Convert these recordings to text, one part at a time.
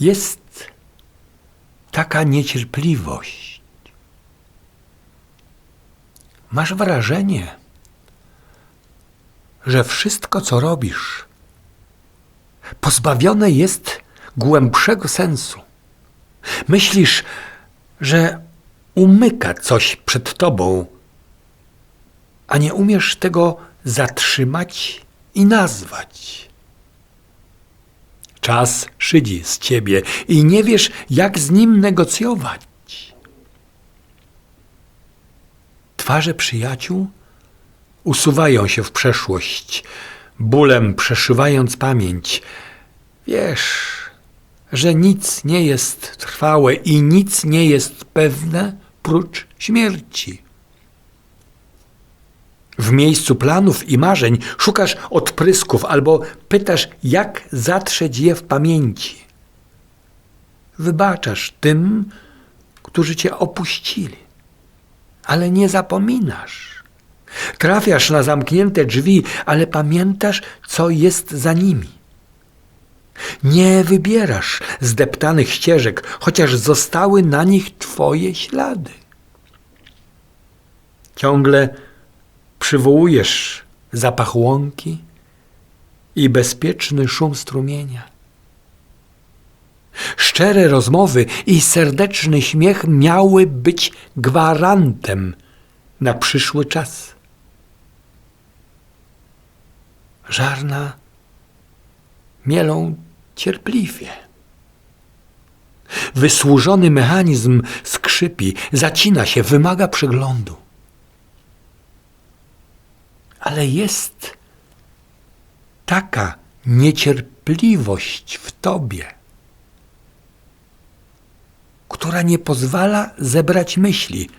Jest taka niecierpliwość. Masz wrażenie, że wszystko, co robisz, pozbawione jest głębszego sensu. Myślisz, że umyka coś przed tobą, a nie umiesz tego zatrzymać i nazwać. Czas szydzi z ciebie i nie wiesz, jak z nim negocjować. Twarze przyjaciół usuwają się w przeszłość, bólem przeszywając pamięć. Wiesz, że nic nie jest trwałe i nic nie jest pewne prócz śmierci. W miejscu planów i marzeń szukasz odprysków albo pytasz, jak zatrzeć je w pamięci. Wybaczasz tym, którzy cię opuścili, ale nie zapominasz. Trafiasz na zamknięte drzwi, ale pamiętasz, co jest za nimi. Nie wybierasz zdeptanych ścieżek, chociaż zostały na nich twoje ślady. Ciągle przywołujesz zapach łąki i bezpieczny szum strumienia. Szczere rozmowy i serdeczny śmiech miały być gwarantem na przyszły czas. Żarna mielą cierpliwie. Wysłużony mechanizm skrzypi, zacina się, wymaga przeglądu ale jest taka niecierpliwość w tobie, która nie pozwala zebrać myśli,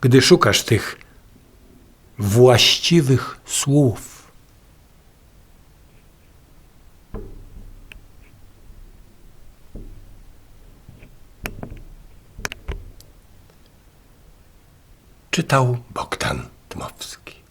gdy szukasz tych właściwych słów. Czytał Bogdan トマプスキ